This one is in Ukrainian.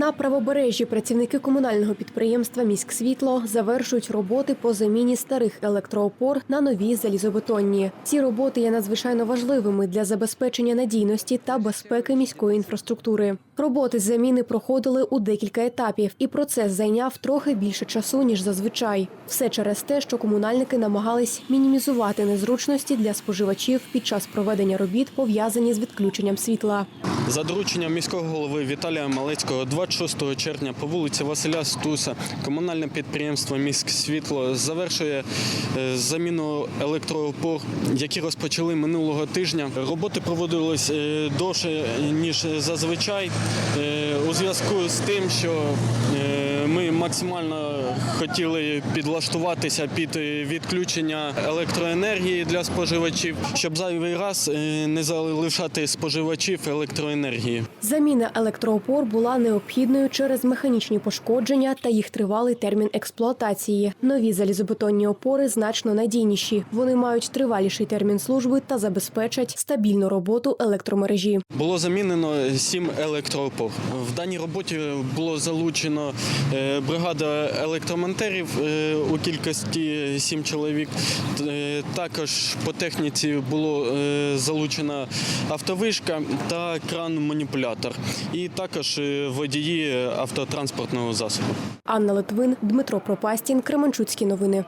На правобережжі працівники комунального підприємства Міськсвітло завершують роботи по заміні старих електроопор на нові залізобетонні. Ці роботи є надзвичайно важливими для забезпечення надійності та безпеки міської інфраструктури. Роботи з заміни проходили у декілька етапів, і процес зайняв трохи більше часу ніж зазвичай. Все через те, що комунальники намагались мінімізувати незручності для споживачів під час проведення робіт, пов'язані з відключенням світла. За дорученням міського голови Віталія Малецького 26 червня по вулиці Василя Стуса комунальне підприємство «Міськсвітло» завершує е, заміну електроопор, які розпочали минулого тижня. Роботи проводились е, довше ніж зазвичай у зв'язку з тим, що е, ми максимально хотіли підлаштуватися під е, відключення електроенергії для споживачів, щоб зайвий раз е, не залишати споживачів електроенергії. Заміна електроопор була необхідною через механічні пошкодження та їх тривалий термін експлуатації. Нові залізобетонні опори значно надійніші. Вони мають триваліший термін служби та забезпечать стабільну роботу електромережі. Було замінено сім електроопор. В даній роботі було залучено е, бригада електромонтерів е, у кількості сім чоловік. Е, Також по техніці було залучена автовишка та кран-маніпулятор. І також е, водії автотранспортного засобу. Анна Литвин, Дмитро Пропастін, Кременчуцькі новини.